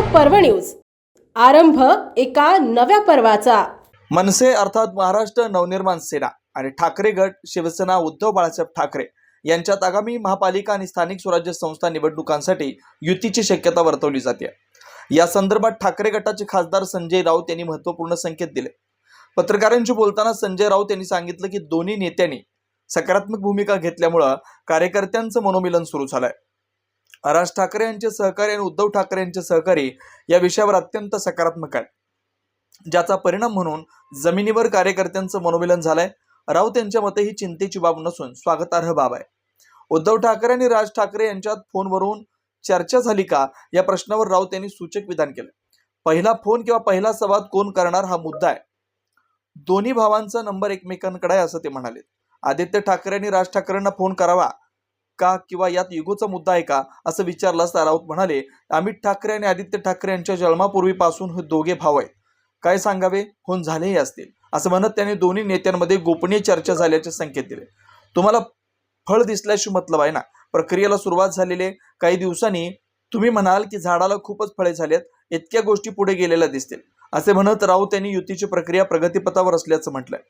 पर्व न्यूज. आरंभ एका नव्या पर्वाचा. मनसे अर्थात महाराष्ट्र नवनिर्माण सेना आणि ठाकरे गट शिवसेना उद्धव बाळासाहेब ठाकरे यांच्यात आगामी महापालिका आणि स्थानिक स्वराज्य संस्था निवडणुकांसाठी युतीची शक्यता वर्तवली जाते. या संदर्भात ठाकरे गटाचे खासदार संजय राऊत यांनी महत्त्वपूर्ण संकेत दिले. पत्रकारांशी बोलताना संजय राऊत यांनी सांगितलं की दोन्ही नेत्यांनी सकारात्मक भूमिका घेतल्यामुळं कार्यकर्त्यांचं मनोमिलन सुरू झालंय. राज ठाकरे यांचे सहकारी आणि उद्धव ठाकरे यांचे सहकारी या विषयावर अत्यंत सकारात्मक आहे ज्याचा परिणाम म्हणून जमिनीवर कार्यकर्त्यांचं मनोमिलन झालंय. राऊत यांच्या मते ही चिंतेची बाब नसून स्वागतार्ह बाब आहे. उद्धव ठाकरे आणि राज ठाकरे यांच्यात फोनवरून चर्चा झाली का? या प्रश्नावर राऊत यांनी सूचक विधान केलं. पहिला फोन किंवा पहिला संवाद कोण करणार हा मुद्दा आहे. दोन्ही भावांचा नंबर एकमेकांकडे आहे असं ते म्हणाले. आदित्य ठाकरे आणि राज ठाकरेंना फोन करावा. का किंवा यात युगोचा मुद्दा आहे का असं विचारलं असता राऊत म्हणाले अमित ठाकरे आणि आदित्य ठाकरे यांच्या जन्मापूर्वीपासून हे दोघे भाव आहेत. काय सांगावे? होऊन झालेही असतील. असं म्हणत त्यांनी दोन्ही नेत्यांमध्ये गोपनीय चर्चा झाल्याचे संकेत दिले. तुम्हाला फळ दिसल्याशी मतलब आहे ना? प्रक्रियेला सुरुवात झालेली आहे काही दिवसांनी तुम्ही म्हणाल की झाडाला खूपच फळे झालेत इतक्या गोष्टी पुढे गेलेल्या दिसतील. असे म्हणत राऊत यांनी युतीची प्रक्रिया प्रगतीपथावर असल्याचं म्हटलंय.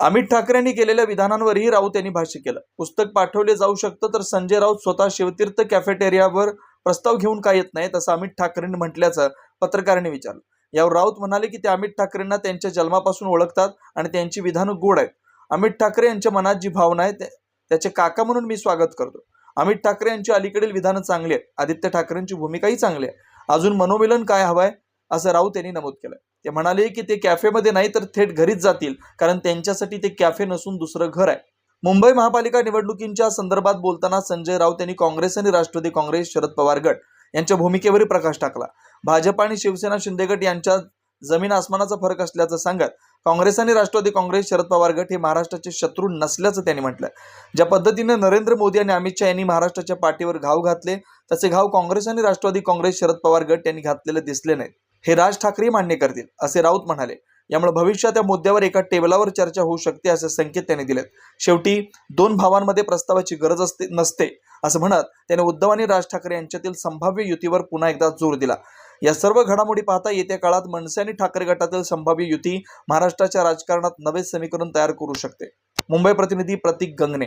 अमित ठाकरेंनी केलेल्या विधानांवरही राऊत यांनी भाष्य केलं. पुस्तक पाठवले जाऊ शकतं तर संजय राऊत स्वतः शिवतीर्थ कॅफेटेरियावर प्रस्ताव घेऊन का येत नाही तसं अमित ठाकरेंनी म्हटल्याचं पत्रकारांनी विचारलं. यावर राऊत म्हणाले की ते अमित ठाकरेंना त्यांच्या जन्मापासून ओळखतात आणि त्यांची विधानं गोड आहेत. अमित ठाकरे यांच्या मनात जी भावना आहे त्याचे काका म्हणून मी स्वागत करतो. अमित ठाकरे यांची अलीकडील विधानं चांगली आहेत. आदित्य ठाकरेंची भूमिकाही चांगली आहे. अजून मनोमिलन काय हवंय? असं राऊत यांनी नमूद केलं ते म्हणाले की ते कॅफेमध्ये नाही तर थेट घरीच जातील कारण त्यांच्यासाठी ते कॅफे नसून दुसरं घर आहे. मुंबई महापालिका निवडणुकींच्या संदर्भात बोलताना संजय राऊत यांनी काँग्रेस आणि राष्ट्रवादी काँग्रेस शरद पवार गट यांच्या भूमिकेवरही प्रकाश टाकला. भाजप आणि शिवसेना शिंदे गट जमीन आसमानाचा फरक असल्याचं सांगत काँग्रेस आणि राष्ट्रवादी काँग्रेस शरद पवार गट हे महाराष्ट्राचे शत्रू नसल्याचं त्यांनी म्हटलं ज्या पद्धतीने नरेंद्र मोदी आणि अमित शहा यांनी महाराष्ट्राच्या पाठीवर घाव घातले तसे घाव काँग्रेस आणि राष्ट्रवादी काँग्रेस शरद पवार गट यांनी घातलेले दिसले नाहीत. हे राज ठाकरे मान्य करतील असे राऊत म्हणाले. यामुळे भविष्यात या मुद्द्यावर एका टेबलावर चर्चा होऊ शकते असे संकेत त्यांनी दिलेत. शेवटी दोन भावांमध्ये प्रस्तावाची गरज असते नसते असं म्हणत त्याने उद्धव आणि राज ठाकरे यांच्यातील संभाव्य युतीवर पुन्हा एकदा जोर दिला. या सर्व घडामोडी पाहता येत्या काळात मनसे आणि ठाकरे गटातील संभाव्य युती महाराष्ट्राच्या राजकारणात नवे समीकरण तयार करू शकते. मुंबई प्रतिनिधी प्रतीक गंगणे